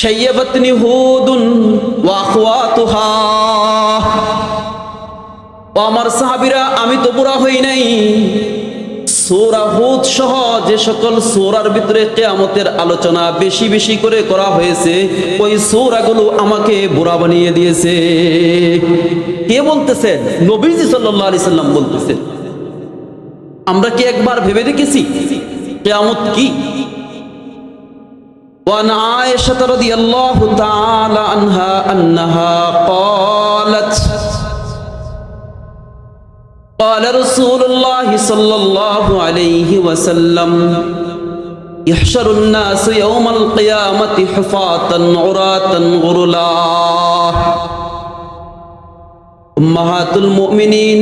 শাইয়াবাতনি হুদুন ওয়া ও আমার সাহাবীরা, আমি তো বুড়া হই নাই। সূরা হুদ সহ যে সকল সূরার ভিতরে কিয়ামতের আলোচনা বেশি বেশি করে করা হয়েছে, ওই সূরাগুলো আমাকে বুড়া বানিয়ে দিয়েছে। কে বলতেছেন নবীজি সাল্লাল্লাহু সাল্লাম বলতেছেন আমরা কি একবার ভেবে দেখেছি? কিয়ামত কি? وعن عائشة رضي الله تعالى عنها أنها قالت قال رسول الله صلى الله عليه وسلم يحشر الناس يوم القيامة حفاة عراة غرلا أمهات المؤمنين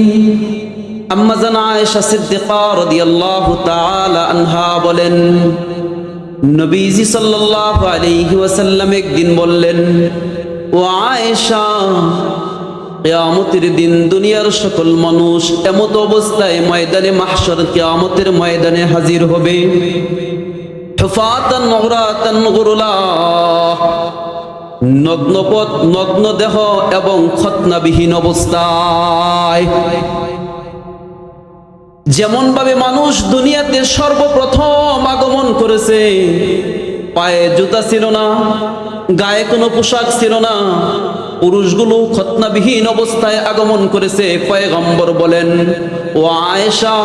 أما زن عائشة صدقاء رضي الله تعالى عنها বলেন নবীজি সাল্লাল্লাহু আলাইহি ওয়াসাল্লাম একদিন বললেন, ও আয়েশা, কিয়ামতের দিন দুনিয়ার সকল মানুষ এমত অবস্থায় ময়দানে মাহশর কিয়ামতের ময়দানে হাজির হবে। হুফাতান উরাতান গুরুলা, নগ্নপথ নগ্ন দেহ এবং খতনাবিহীন অবস্থায়। যেমন ভাবে মানুষ দুনিয়াতে সর্বপ্রথম আগমন করেছে, পায়ে জুতা ছিল না, গায়ে কোনো পোশাক ছিল না, পুরুষগুলো খতনাবিহীন অবস্থায় আগমন করেছে। পয়গম্বর বলেন, ও আয়েশা,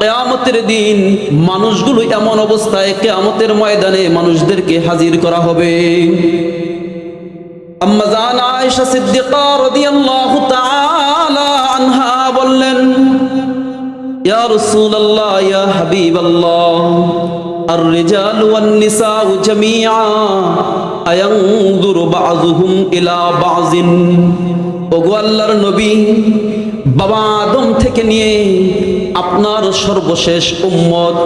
কেয়ামতের দিন মানুষগুলো এমন অবস্থায় কেয়ামতের ময়দানে মানুষদেরকে হাজির করা হবে। আম্মা জান আয়েশা সিদ্দিকা রাদিয়াল্লাহু তাআলা يا رسول الله يا حبيب الله الرجال والنساء جميعا أينظر بعضهم إلى بعض ওগো আল্লাহর নবী বাবা আদম থেকে নিয়ে আপনার সর্বশেষ উম্মত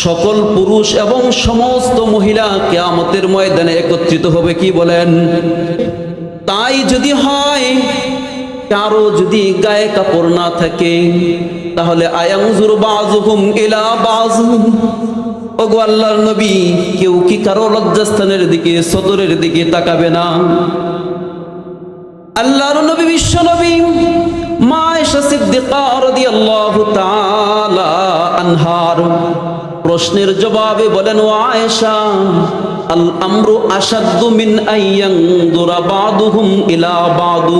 সকল পুরুষ এবং সমস্ত মহিলা কেয়ামতের ময়দানে একত্রিত হবে কি বলেন তাই যদি হয় কারো যদি গায়ে কাপড় না থাকে তাহলে আল্লাহর নবী, কেউ কি কারও লজ্জাস্থানের দিকে, সদরের দিকে তাকাবে না? আল্লাহর নবী, বিশ্ব নবী মা তাআলা আনহার প্রশ্নের জবাবে বলেন, ও আয়েশা আল আমরু আসাদ্দু মিন আইয়ানদুরা বাদুহুম ইলা বাদু।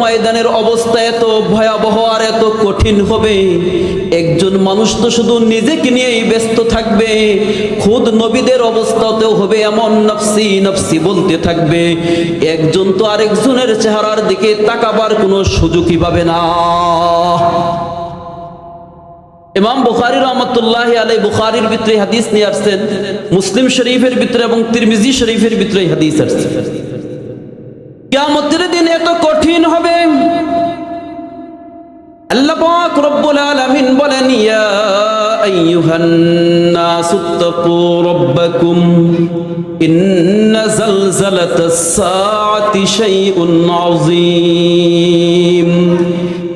ময়দানের অবস্থা এত ভয়াবহ আর এত কঠিন হবে। একজন মানুষ তো শুধু নিজেকে নিয়েই ব্যস্ত থাকবে, খুদ নবীদের অবস্থাতেও হবে এমন নফসি নফসি বলতে থাকবে। একজন তো আরেকজনের চেহারার দিকে তাকাবার কোনো সুযোগই পাবে না। ইমাম বুখারি রহমতুল্লাহ আলাই বুখারির ভিতরে হাদিস নিয়ে আসছেন, মুসলিম শরীফের ভিতরে এবং তিরমিজি শরীফের ভিতরে হাদিস আসছে। কিয়ামতের দিন এত কঠিন হবে। আল্লাহ পাক রব্বুল আলামিন বলেন, ইয়া আইয়ুহান নাসু তাকু রাব্বাকুম, ইন্না জালজালাতাস সাআতি শাইউন আযীম।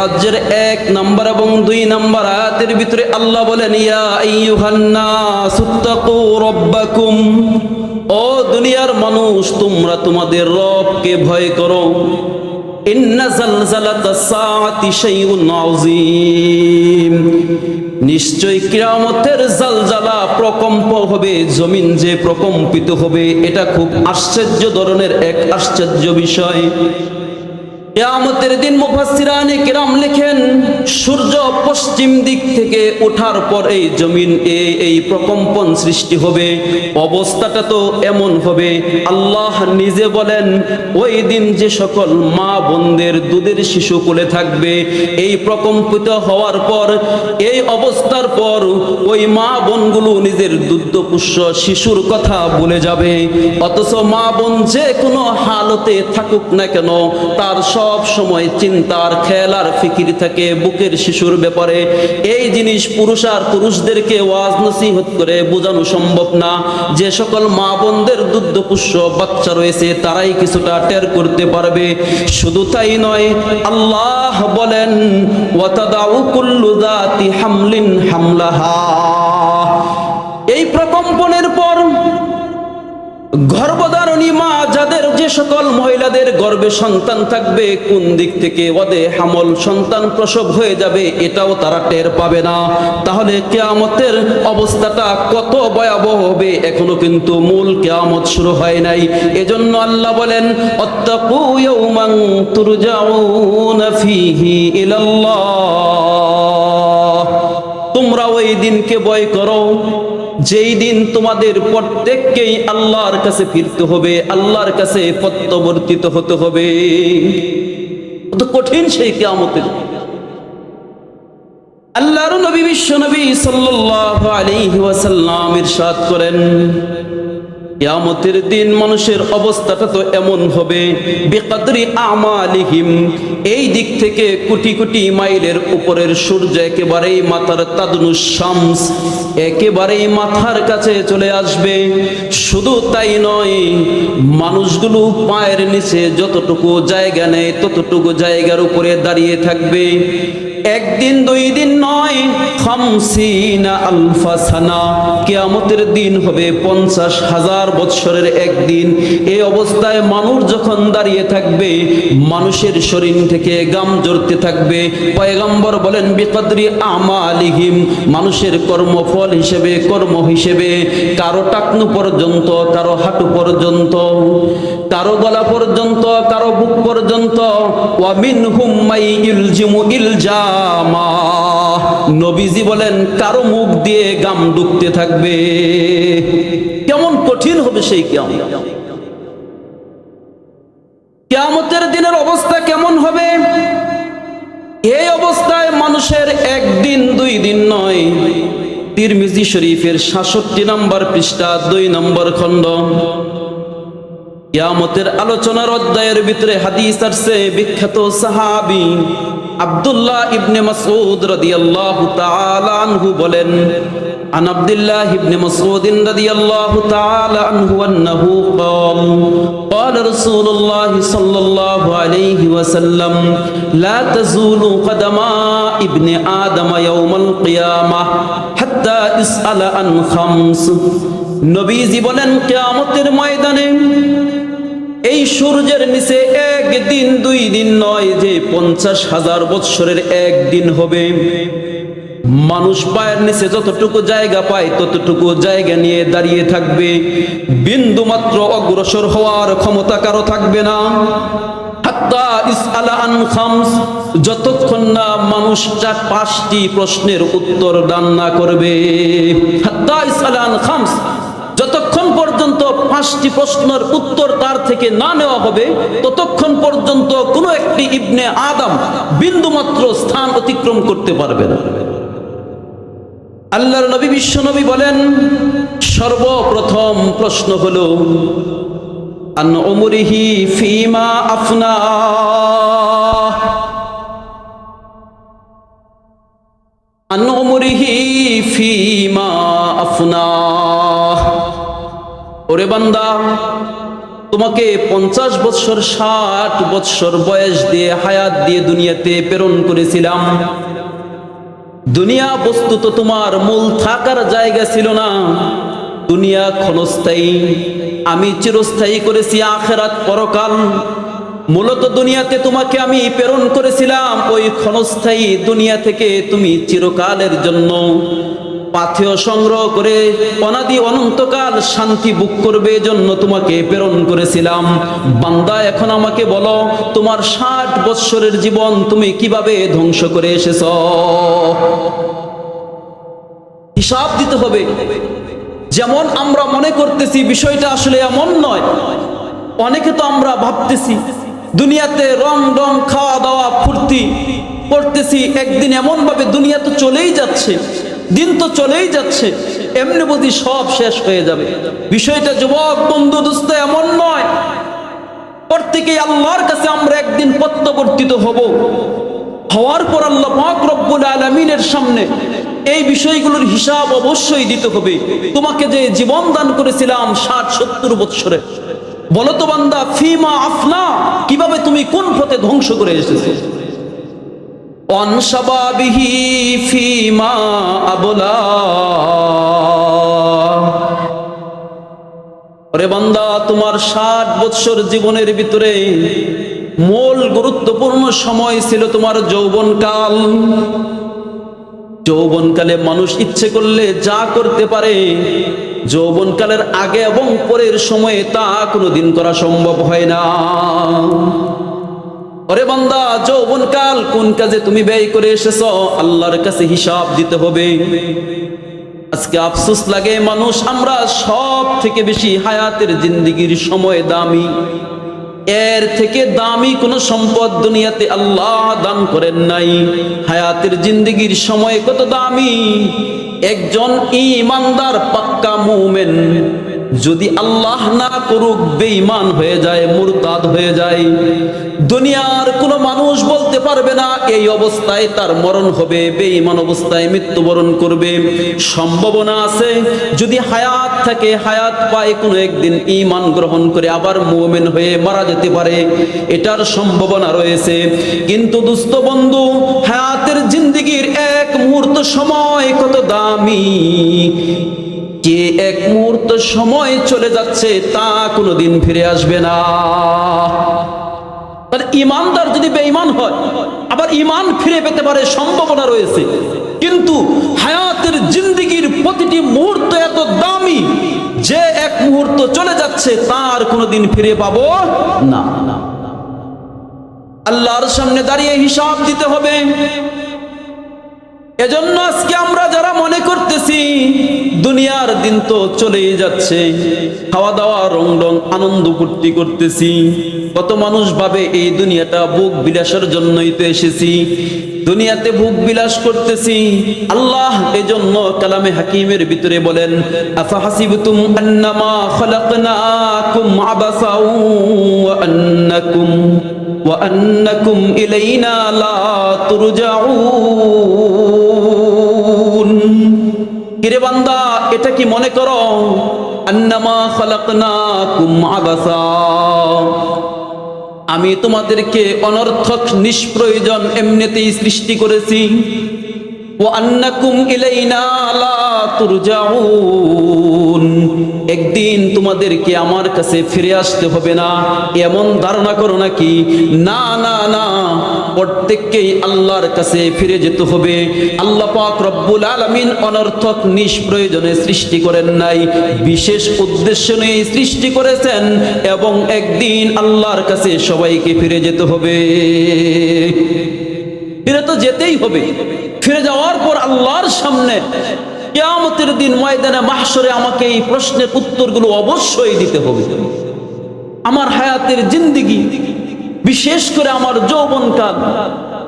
হজ্জের এক নম্বর এবং দুই নম্বর আয়াতের ভিতরে আল্লাহ বলেন ও দুনিয়ার মানুষ, তোমরা তোমাদের রবকে ভয় করো। হবে, জমিন যে প্রকম্পিত হবে, এটা খুব আশ্চর্য ধরনের এক আশ্চর্য বিষয়। কেয়ামতের দিন মুফাসসিরানে কিরাম লেখেন, সূর্য পশ্চিম দিক থেকে ওঠার পর এই জমিন এ এই প্রকম্পন সৃষ্টি হবে, অবস্থাটা তো এমন হবে। আল্লাহ নিজে বলেন, ওই দিন যে সকল মা বোনদের দুধের শিশু কোলে থাকবে, এই প্রকম্পিত হওয়ার পর, এই অবস্থার পর ওই মা বোনগুলো নিজের দুগ্ধপুষ্য শিশুর কথা বলে যাবে। অথচ মা বোন যে কোনো হালতে থাকুক না কেন, তার সব সময় চিন্তার খেয়াল আর ফিকির থাকে বুকের শিশুর ব্যাপারে। এই জিনিস পুরুষ আর পুরুষদেরকে ওয়াজ নসিহত করে বোঝানো সম্ভব না। যে সকল মা বোনদের দুগ্ধপুষ্য বাচ্চা রয়েছে, তারাই কিছুটা টের করতে পারবে। শুধু তাই নয়, আল্লাহ বলেন দাতি হামলিন হামলাহা। এই প্রকম্পনের পর গর্ভধারণী মা, যাদের যে সকল মহিলাদের গর্ভে সন্তান থাকবে, কোন দিক থেকে ওদে হামল সন্তান প্রসব হয়ে যাবে, এটাও তারা টের পাবে না। তাহলে কেয়ামতের অবস্থাটা কত ভয়াবহ হবে, এখনও কিন্তু মূল কেয়ামত শুরু হয় নাই। এজন্য আল্লাহ বলেন, অত্তাকু ইয়াউমান তুরজাউনা ফীহি ইলাল্লাহ। তোমরা ওই দিনকে ভয় করো। যেই দিন তোমাদের প্রত্যেককেই আল্লাহর কাছে ফিরতে হবে, আল্লাহর কাছে প্রত্যাবর্তিত হতে হবে। কত কঠিন সেই কেয়ামতের। আল্লাহর নবী, বিশ্ব নবী সাল্লাল্লাহু আলাইহি ওয়াসাল্লাম ইরশাদ করেন কিয়ামতের দিন মানুষের অবস্থাটা তো এমন হবে, বেকাদরি আমালিহিম, এই দিক থেকে কোটি কোটি মাইলের উপরের সূর্য একেবারেই মাথার তাদনু শামস, একেবারেই মাথার কাছে চলে আসবে। শুধু তাই নয়, মানুষগুলো পায়ের নিচে যতটুকু জায়গা নেয়, ততটুকু জায়গার উপরে দাঁড়িয়ে থাকবে। একদিন, দুই দিন নয়, খামসিনা আলফা সানা। কিয়ামতের দিন হবে পঞ্চাশ হাজার বৎসরের একদিন। এই অবস্থায় মানুষ যখন দাঁড়িয়ে থাকবে, মানুষের শরীর থেকে গাম জড়তে থাকবে। পয়গম্বর বলেন, বিকদ্রি আমালিহিম মানুষের কর্মফল হিসেবে, কর্ম হিসেবে। কারও টাকনু পর্যন্ত, কারও হাঁটু পর্যন্ত, কারও গলা পর্যন্ত, কারও বুক পর্যন্ত। ওয়ামিন হুম্মাই ইলজিমু নবীজি বলেন, কারও মুখ দিয়ে গাম ডুবতে থাকবে। কেমন কঠিন হবে সেই কেমন কেয়ামতের দিনের অবস্থা কেমন হবে? এই অবস্থায় মানুষের একদিন, দুই দিন নয়। তিরমিজি শরীফের সাতষট্টি নম্বর পৃষ্ঠা, দুই নম্বর খণ্ড। কিয়ামতের আলোচনার অধ্যায়ের ভিতরে হাদিস আসছে, বিখ্যাত সাহাবী আব্দুল্লাহ ইবনে মাসউদ রাদিয়াল্লাহু তাআলা আনহু বলেন عن عبد الله بن مسعود رضي الله تعالى عنه أنه قال قال رسول الله صلى الله عليه وسلم لا تزول قدما ابن آدم يوم القيامة حتى يسأل عن خمس নবীজি বলেন কিয়ামতের ময়দানে এই সূর্যের নিচে একদিন, দুই দিন নয় যে পঞ্চাশ হাজার বৎসরের একদিন হবে। মানুষ পায়ের নিচে যতটুকু জায়গা পায়, ততটুকু জায়গা নিয়ে দাঁড়িয়ে থাকবে। বিন্দু মাত্র অগ্রসর হওয়ার ক্ষমতা কারও থাকবে না। যতক্ষণ না মানুষ চার পাঁচটি প্রশ্নের উত্তর দান না করবে। খামস পর্যন্ত পাঁচটি প্রশ্নের উত্তর তার থেকে না নেওয়া হবে। ততক্ষণ পর্যন্ত কোনো একটি ইবনে আদম বিন্দুমাত্র স্থান অতিক্রম করতে পারবে না। আল্লাহর নবী, বিশ্ব নবী বলেন, সর্বপ্রথম প্রশ্ন হলো, আন ওমরিহি ফিমা আফনা। আন ওমরিহি ফিমা আফনা। ওরে বান্দা, তোমাকে পঞ্চাশ বৎসর, ষাট বৎসর বয়স দিয়ে হায়াত দিয়ে দুনিয়াতে প্রেরণ করেছিলাম। দুনিয়া বস্তু তো তোমার মূল থাকার জায়গা ছিল না। দুনিয়া ক্ষণস্থায়ী, আমি চিরস্থায়ী করেছি আখেরাত পরকাল। মূলত দুনিয়াতে তোমাকে আমি প্রেরণ করেছিলাম, ওই ক্ষণস্থায়ী দুনিয়া থেকে তুমি চিরকালের জন্য। পাথেয় সংগ্রহ করে অনাদি অনন্তকাল শান্তি বুক করবে জন্য তোমাকে প্রেরণ করেছিলাম। বান্দা, এখন আমাকে বলো, তোমার ষাট বৎসরের জীবন তুমি কীভাবে ধ্বংস করে এসেছ? হিসাব দিতে হবে। যেমন আমরা মনে করতেছি, বিষয়টা আসলে এমন নয়। অনেকে তো আমরা ভাবতেছি, দুনিয়াতে রং রং খাওয়া দাওয়া ফুর্তি করতেছি, একদিন এমন ভাবে দুনিয়া তো চলেই যাচ্ছে। দিন তো চলেই যাচ্ছে, এমনি বুঝি সব শেষ হয়ে যাবে। বিষয়টা যুবক, বন্ধু দুস্থ এমন নয়। প্রত্যেকে আল্লাহর কাছে আমরা একদিন প্রত্যাবর্তিত হব। হওয়ার পর আল্লাহ পাক রব্বুল আলমিনের সামনে এই বিষয়গুলোর হিসাব অবশ্যই দিতে হবে। তোমাকে যে জীবন দান করেছিলাম ষাট, সত্তর বৎসরে, বলো তো বান্দা, ফিমা আফনা, কীভাবে তুমি কোন পথে ধ্বংস করে এসেছ? অনসাবাবিহি ফিমা আবলা। ওরে বান্দা, তোমার ষাট বৎসর জীবনের ভিতরে মূল গুরুত্বপূর্ণ সময় ছিল তোমার যৌবনকাল। যৌবনকালে মানুষ ইচ্ছে করলে যা করতে পারে, যৌবনকালের আগে এবং পরের সময়ে তা কোনোদিন করা সম্ভব হয় না। ওরে বান্দা যৌবনকাল কোন কাজে তুমি ব্যয় করে এসেছ? আল্লাহর কাছে হিসাব দিতে হবে। আজকে আফসোস লাগে, মানুষ আমরা সব থেকে বেশি হায়াতের জিন্দিগির সময় দামি। এর থেকে দামি কোন সম্পদ দুনিয়াতে আল্লাহ দান করেন নাই। হায়াতের জিন্দিগির সময় কত দামি। একজন ইমানদার পাক্কা মুমেন। যদি আল্লাহ না করুক, বেঈমান হয়ে যায়, মুরতাদ হয়ে যায়। দুনিয়ার কোনো মানুষ বলতে পারবে না, এই অবস্থায় তার মরণ হবে, বেঈমান অবস্থায় মৃত্যুবরণ করবে। সম্ভাবনা আছে, যদি হায়াত থাকে, হায়াত পায়, কোনো একদিন ঈমান গ্রহণ করে আবার মুমিন হয়ে মারা যেতে পারে, এটার সম্ভাবনা রয়েছে। কিন্তু দুস্থ বন্ধু, হায়াতের জিন্দিগির এক মুহূর্ত সময় কত দামি? যে এক মুহূর্ত সময় চলে যাচ্ছে, তা কোনোদিন ফিরে আসবে না। তাহলে ইমানদার যদি বেঈমান হয়, আবার ইমান ফিরে পেতে পারে সম্ভাবনা রয়েছে। কিন্তু হায়াতের জিন্দিগির প্রতিটি মুহূর্ত এত দামি, যে এক মুহূর্ত চলে যাচ্ছে তার কোনোদিন ফিরে পাবো না। আল্লাহর সামনে দাঁড়িয়ে হিসাব দিতে হবে। এজন্য আজকে আমরা যারা মনে করতেছি, দুনিয়ার দিন তো চলেই যাচ্ছে। খাওয়া দাওয়া, রং রং, আনন্দ ফুর্তি করতেছি। কত মানুষ ভাবে এই দুনিয়াটা বুক বিলাসের জন্যই তো এসেছি। দুনিয়াতে ভোগ বিলাস করতেছি। আল্লাহ এজন্য কালামে হাকিমের ভিতরে বলেন, আফা হাসিবতুম আন্নামা খালাকনাকুম আবাসাও ওয়া আন্নাকুম ওয়া إلينا لا ترجعون কিরে বান্দা, এটা কি মনে করো? আন্নামা খালাকনাকুম আবাসা। আমি তোমাদেরকে অনর্থক, নিষ্প্রয়োজন এমনিতেই সৃষ্টি করেছি। একদিন তোমাদেরকে আমার কাছে ফিরে আসতে হবে না, এমন ধারণা করো নাকি? না না না, প্রত্যেককেই আল্লাহর কাছে ফিরে যেতে হবে। আল্লাহ পাক রব্বুল আলামিন অনর্থক নিষ্প্রয়োজনে সৃষ্টি করেন নাই, বিশেষ উদ্দেশ্য নিয়ে সৃষ্টি করেছেন, এবং একদিন আল্লাহর কাছে সবাইকে ফিরে যেতে হবে। ফিরে তো যেতেই হবে। ফিরে যাওয়ার পর আল্লাহর সামনে কেয়ামতের দিন ময়দানে মাহসরে আমাকে এই প্রশ্নের উত্তরগুলো অবশ্যই দিতে হবে আমার হায়াতের জিন্দিগি বিশেষ করে আমার যৌবনকাল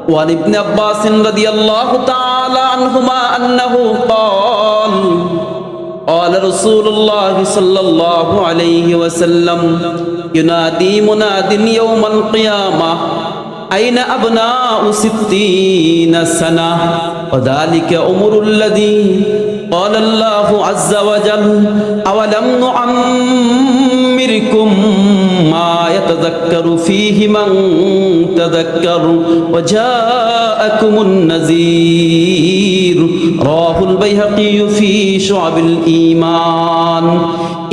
وعن ابن عباس رضي الله تعالى عنهما أنه قال قال رسول الله صلى الله عليه وسلم ينادي مناد يوم القيامة أين أبناء ستين سنة وذلك عمر الذي قال الله عز وجل أولم نعمركم ما يتذكر فيه من تذكر وجاءكم النذير رواه البيهقي في شعب الإيمان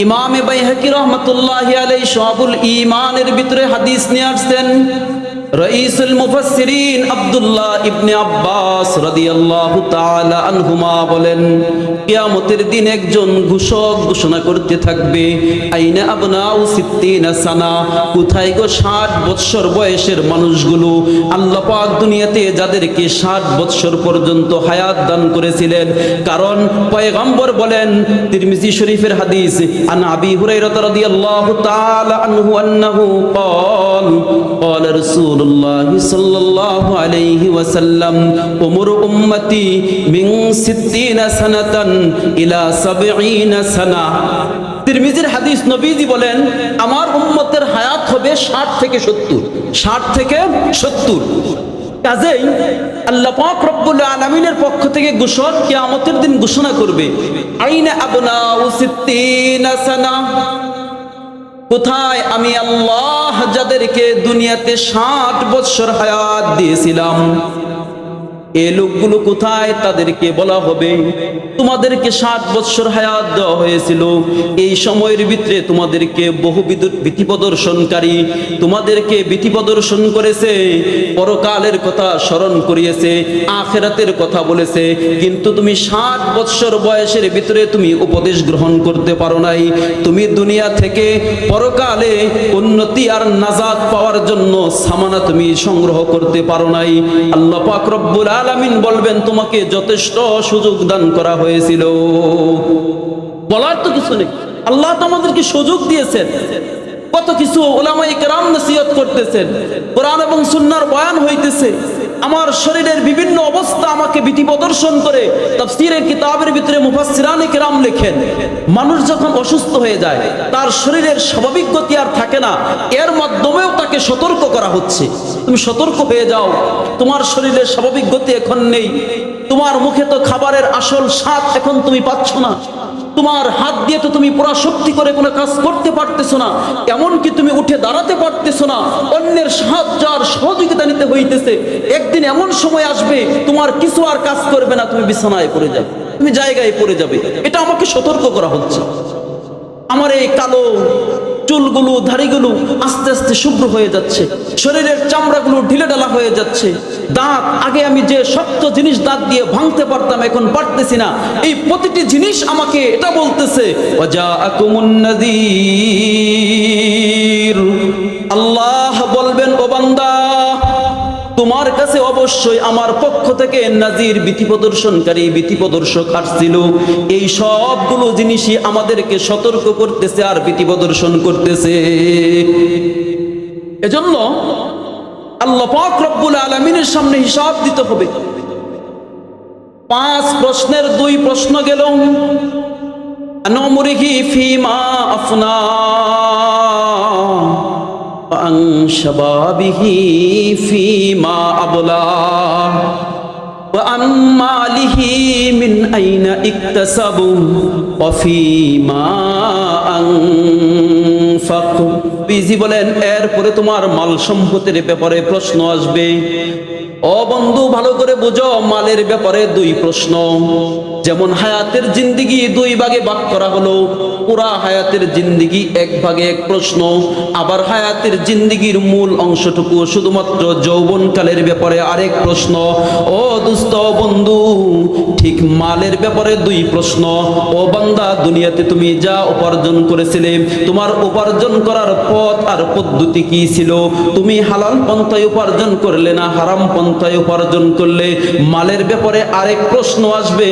ইমামে বাইহাকি রহমতুল্লাহ আলাই শহাবুল ইমানের ভিতরে হাদিস নিয়ে আসছেন রঈসুল মুফাসসিরিন আব্দুল্লাহ ইবনে আব্বাস রাদিয়াল্লাহু তাআলা আনহুমা বলেন, কিয়ামতের দিন একজন ঘোষক ঘোষণা করতে থাকবে, আইনা আবনাউ সিত্তিনা সানা, কোথায় গো 60 বৎসর বয়সের মানুষগুলো? আল্লাহ পাক দুনিয়াতে যাদেরকে 60 বৎসর পর্যন্ত হায়াত দান করেছিলেন। কারণ পয়গম্বর বলেন, তিরমিজি শরীফের হাদিস, আন আবি হুরাইরা রাদিয়াল্লাহু তাআলা আনহু আন্নাহু ক্বাল قال رسول الله صلى الله عليه وسلم أمر أمتي من ستين سنة إلى سبعين سنة তিরমিজির হাদিস নবীজি বলেন আমার উম্মতের হায়াত হবে ষাট থেকে সত্তর ষাট থেকে সত্তর কাজেই আল্লাহ পাক রব্বুল আলামিনের পক্ষ থেকে ঘোষণ কিয়ামতের দিন ঘোষণা করবে আইনা আবনা সিত্তিনা সানা কোথায় আমি আল্লাহ যাদেরকে দুনিয়াতে ষাট বৎসর হায়াত দিয়েছিলাম? এ লোকগুলো কোথায়? তাদেরকে বলা হবে, তোমাদেরকে ষাট বৎসর হায়াত দেওয়া হয়েছিল। এই সময়ের ভিতরে তোমাদেরকে বহু প্রদর্শনকারী তোমাদেরকে প্রদর্শন করেছে, পরকালের কথা স্মরণ করিয়েছে, আখেরাতের কথা বলেছে। কিন্তু তুমি ষাট বৎসর বয়সের ভিতরে তুমি উপদেশ গ্রহণ করতে পারো নাই। তুমি দুনিয়া থেকে পরকালে উন্নতি আর নাজাদ পাওয়ার জন্য সামানা তুমি সংগ্রহ করতে পারো নাই। আল্লাহ আলামিন বলবেন, তোমাকে যথেষ্ট সুযোগ দান করা হয়েছিল। বলার তো কিছু নেই। আল্লাহ তো আমাদেরকে সুযোগ দিয়েছেন। কত কিছু কেরাম নসিহত করতেছেন। কোরআন এবং সুন্নার বয়ান হইতেছে। আমার শরীরের বিভিন্ন অবস্থা আমাকে ভীতি প্রদর্শন করে তাফসীরের কিতাবের ভিতরে মুফাসসিরানে কেরাম লেখেন, মানুষ যখন অসুস্থ হয়ে যায়, তার শরীরের স্বাভাবিক গতি আর থাকে না, এর মাধ্যমেও তাকে সতর্ক করা হচ্ছে। তুমি সতর্ক হয়ে যাও, তোমার শরীরের স্বাভাবিক গতি এখন নেই, তোমার মুখে তো খাবারের আসল স্বাদ এখন তুমি পাচ্ছ না। তোমার হাত দিয়ে তো তুমি পুরা শক্তি করে কোনো কাজ করতে পারতেছো না, এমনকি তুমি উঠে দাঁড়াতে পারতেছো না, অন্যের সাহায্য আর সহযোগিতা নিতে হইতেছে, একদিন এমন সময় আসবে, তোমার কিছু আর কাজ করবে না, তুমি বিছানায় পড়ে যাবে, তুমি জায়গায় পড়ে যাবে। এটা আমাকে সতর্ক করা হচ্ছে। আমার এই কালো চুলগুলো ধাড়িগুলো আস্তে আস্তে শুভ্র হয়ে যাচ্ছে। শরীরের চামড়াগুলো ঢিলে ঢালা হয়ে যাচ্ছে। দাঁত, আগে আমি যে শক্ত জিনিস দাঁত দিয়ে ভাঙতে পারতাম, এখন পারতেছি না। এই প্রতিটি জিনিস আমাকে এটা বলতেছে আল্লাহ বলবেন, ও বান্দা তোমার কাছে অবশ্যই আমার পক্ষ থেকে নাজির ভীতি প্রদর্শনকারী ভীতি প্রদর্শক আসছিল। এই সবগুলো জিনিসই আমাদেরকে সতর্ক করতেছে আর ভীতি প্রদর্শন করতেছে। এজন্য আল্লাহ পাক রব্বুল আলমিনের সামনে হিসাব দিতে হবে। পাঁচ প্রশ্নের দুই প্রশ্ন গেল। নমরিহি ফিমা আফনা। عن شبابه فيما أبلى وعن ماله من أين اكتسب وفيما أنفق বিজি বলেন এরপরে তোমার মাল সম্পত্তির ব্যাপারে প্রশ্ন আসবে ও বন্ধু ভালো করে বুঝো মালের ব্যাপারে দুই প্রশ্ন যেমন হায়াতের জিন্দিগি দুই ভাগে ভাগ করা হলো। পুরা হায়াতের জিন্দিগি এক ভাগে এক প্রশ্ন। আবার হায়াতের জিন্দিগির মূল অংশটুকু শুধুমাত্র যৌবনকালের ব্যাপারে আরেক প্রশ্ন। ও দুস্থ বন্ধু, ঠিক মালের ব্যাপারে দুই প্রশ্ন। ও বান্দা, দুনিয়াতে তুমি যা উপার্জন করেছিলে, তোমার উপার্জন করার পথ আর পদ্ধতি কি ছিল? তুমি হালাল পন্থায় উপার্জন করলে না হারাম পন্থায় উপার্জন করলে? মালের ব্যাপারে আরেক প্রশ্ন আসবে।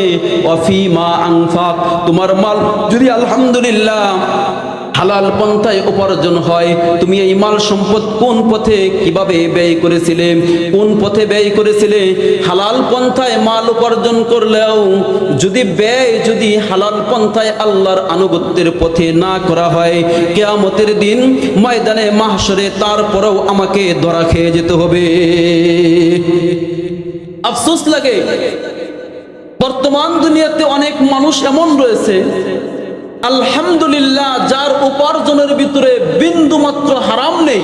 অফিমা আংফাক তোমার মাল যদি আলহামদুলিল্লাহ হালাল পন্থায় উপার্জন হয়, তুমি এই মাল সম্পদ কোন পথে কীভাবে ব্যয় করেছিলে, কোন পথে ব্যয় করেছিলে? হালাল পন্থায় মাল উপার্জন করলেও যদি ব্যয় যদি হালাল পন্থায় আল্লাহর আনুগত্যের পথে না করা হয়, কেয়ামতের দিন ময়দানে মাহসরে তারপরেও আমাকে ধরা খেয়ে যেতে হবে। আফসোস লাগে। বর্তমান দুনিয়াতে অনেক মানুষ এমন রয়েছে, আলহামদুলিল্লাহ, যার উপার্জনের ভিতরে বিন্দু মাত্র হারাম নেই।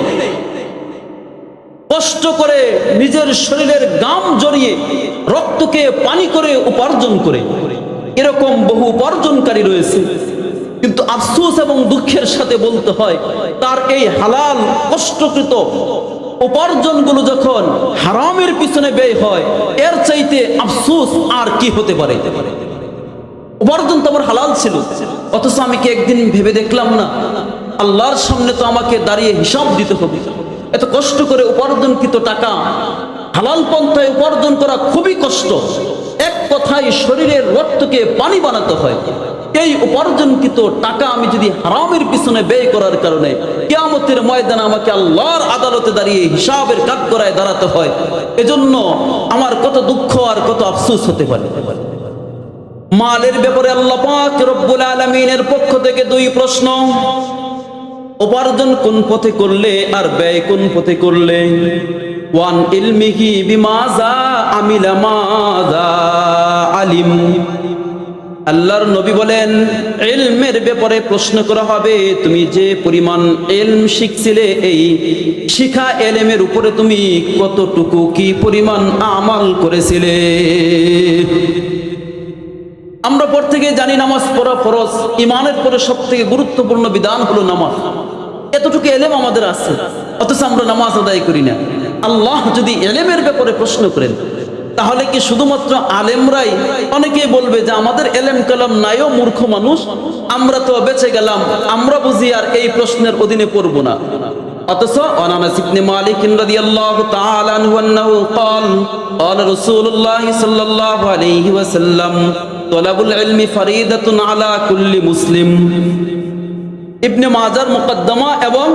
কষ্ট করে নিজের শরীরের গাম জড়িয়ে রক্তকে পানি করে উপার্জন করে। এরকম বহু উপার্জনকারী রয়েছে। কিন্তু আফসোস এবং দুঃখের সাথে বলতে হয়, তার এই হালাল, কষ্টকৃত উপার্জনগুলো যখন হারামের পিছনে ব্যয় হয়, এর চাইতে আফসোস আর কি হতে পারে? উপার্জন তো আমার হালাল ছিল, অথচ আমি কি একদিন ভেবে দেখলাম না? আল্লাহর সামনে তো আমাকে দাঁড়িয়ে হিসাব দিতে হবে। এত কষ্ট করে উপার্জনকৃত টাকা হালাল পন্থায় উপার্জন করা খুবই কষ্ট। এক কথায় শরীরের রক্তকে পানি বানাতে হয়। এই উপার্জনকৃত টাকা আমি যদি হারামের পিছনে ব্যয় করার কারণে কেয়ামতের ময়দানে আমাকে আল্লাহর আদালতে দাঁড়িয়ে হিসাবের কাজ করায় দাঁড়াতে হয়, এজন্য আমার কত দুঃখ আর কত আফসোস হতে পারে। মালের ব্যাপারে আল্লাহ পাক রব্বুল আলামিনের পক্ষ থেকে দুই প্রশ্ন। উপার্জন কোন পথে করলে আর ব্যয় কোন পথে করলে? ওয়ান ইলমিহি বিমাজা আমিলা মাজা আলিম। আল্লাহর নবী বলেন এলমের ব্যাপারে প্রশ্ন করা হবে, তুমি যে পরিমাণ এলম শিখছিলে, এই শিখা এলেমের উপরে তুমি কতটুকু কি পরিমাণ আমাল করেছিলে? আমরা পর থেকে জানি নামাজ পড়া ফরজ ইমানের পরে সব থেকে গুরুত্বপূর্ণ বিধান হলো নামাজ। এতটুকু এলেম আমাদের আছে, অথচ আমরা নামাজ আদায় করি না। আল্লাহ যদি এলেমের ব্যাপারে প্রশ্ন করেন তাহলে কি শুধুমাত্র আলেমরাই অনেকে বলবে যে আমাদের এলেম কালাম নাইও মূর্খ মানুষ আমরা তো বেঁচে গেলাম আমরা বুঝি আর এই প্রশ্নের অধীনে পড়ব না অথচ অনানাস ইবনে মালিক রাদিয়াল্লাহু তাআলা আনহু আন্নাহু قال قال رسول الله صلى الله عليه وسلم طلب العلم فريضة على كل مسلم ইবনে মাজার মুকদ্দমা এবং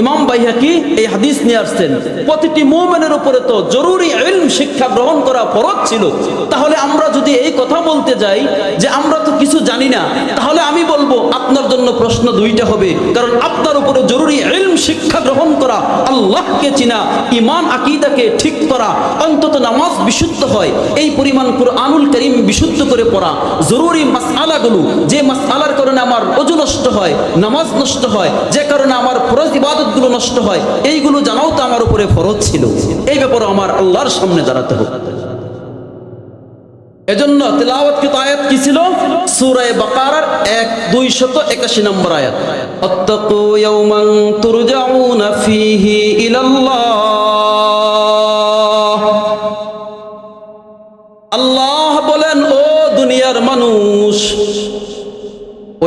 ইমাম বাইহাকি এই হাদিস নিয়ে আসছেন। প্রতিটি মুমিনের উপরে তো জরুরি ইলম শিক্ষা গ্রহণ করা ফরজ ছিল। তাহলে আমরা যদি এই কথা বলতে যাই যে আমরা তো কিছু জানি না, তাহলে আমি বলব আপনার জন্য প্রশ্ন দুইটা হবে। কারণ আপনার উপরে জরুরি ইলম শিক্ষা গ্রহণ করা আল্লাহকে চিনা ইমান আকীদাকে ঠিক করা, অন্তত নামাজ বিশুদ্ধ হয়। এই পরিমাণ কুরআনুল করিম বিশুদ্ধ করে পড়া জরুরি মাসআলাগুলো, যে মাসআলার কারণে আমার অজু নষ্ট হয়, নামাজ নষ্ট হয়, যে কারণে আমার ফরজ ইবাদতগুলো নষ্ট হয়, এইগুলো জানাও তো আমার উপরে ফরজ ছিল। এই ব্যাপারে আমার আল্লাহর সামনে দাঁড়াতে হবে। এজন্য তেলাওয়াতকৃত আয়াত কি ছিল? সূরা বাকারার 1 281 নম্বর আয়াত। আত্তাকু ইয়াওমান তুরজাউনা ফীহি ইলাল্লাহ। আল্লাহ বলেন, ও দুনিয়ার মানুষ,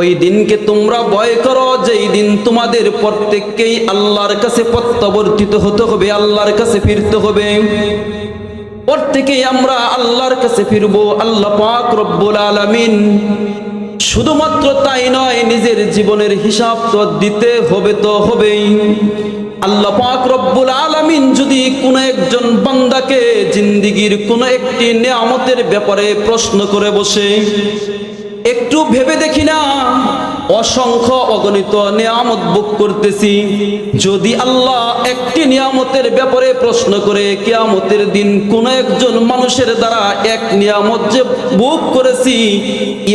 ওই দিনকে তোমরা ভয় করো দিন তোমাদের প্রত্যেককেই আল্লাহর কাছে প্রত্যাবর্তিত হতে হবে, আল্লাহর কাছে ফিরতে হবে। প্রত্যেকেই আমরা আল্লাহর কাছে ফিরবো, আল্লাহ পাক রব্বুল আলামিন। শুধুমাত্র তাই নয়, নিজের জীবনের হিসাব তো দিতে হবে তো হবেই। আল্লাহ পাক রব্বুল আলামিন যদি কোন একজন বান্দাকে জিন্দিগির কোন একটি নিয়ামতের ব্যাপারে প্রশ্ন করে বসে, একটু ভেবে দেখি না অসংখ্য অগণিত নিয়ামত বুক করতেছি। যদি আল্লাহ একটি নিয়ামতের ব্যাপারে প্রশ্ন করে, কেয়ামতের দিন কোন একজন মানুষের দ্বারা এক নিয়ামত যে বুক করেছি,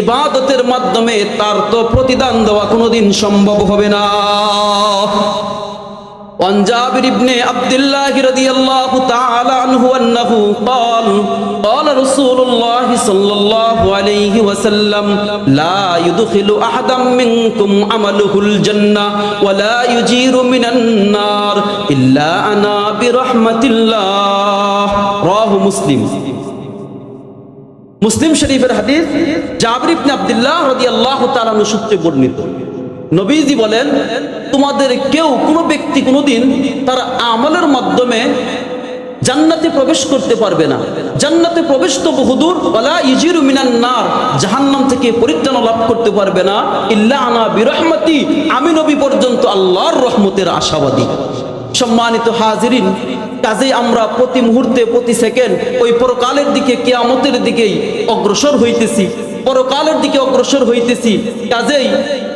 ইবাদতের মাধ্যমে তার তো প্রতিদান দেওয়া কোনোদিন সম্ভব হবে না। وعن جابر بن عبد الله رضي الله تعالى عنه أنه قال قال رسول الله صلى الله عليه وسلم لا يدخل أحدا منكم عمله الجنة ولا يجير من النار إلا أنا برحمة الله راه مسلم মুসলিম শরীফের হাদিস জাবির ইবনে আব্দুল্লাহ রাদিয়াল্লাহু তাআলা সূত্রে বর্ণিত নবীজি বলেন, তোমাদের কেউ কোনো ব্যক্তি কোনোদিন তার আমলের মাধ্যমে জান্নাতে প্রবেশ করতে পারবে না। জান্নাতে প্রবেশ তো বহুদূর ওয়ালা ইজিরু মিনান নার জাহান্নাম থেকে পরিত্রাণ লাভ করতে পারবে না। ইল্লা আনা বিরহমতি আমি নবী পর্যন্ত আল্লাহর রহমতের আশাবাদী। সম্মানিত হাজিরিন কাজেই আমরা প্রতি মুহূর্তে, প্রতি সেকেন্ড ওই পরকালের দিকে, কেয়ামতের দিকেই অগ্রসর হইতেছি। পরকালের দিকে অগ্রসর হইতেছি। কাজেই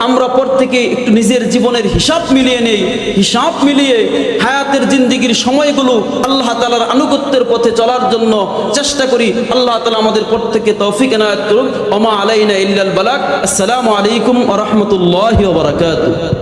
আমরা প্রত্যেকে একটু নিজের জীবনের হিসাব মিলিয়ে নেই। হিসাব মিলিয়ে হায়াতের জিন্দিগির সময়গুলো আল্লাহ তালার আনুগত্যের পথে চলার জন্য চেষ্টা করি। আল্লাহ তালা আমাদের প্রত্যেকে তৌফিক এনায়ত করুন ওমা আলাইনা ইল্লাল বালাক আসসালামু আলাইকুম ওয়া রাহমাতুল্লাহি ওয়া বারাকাতুহু।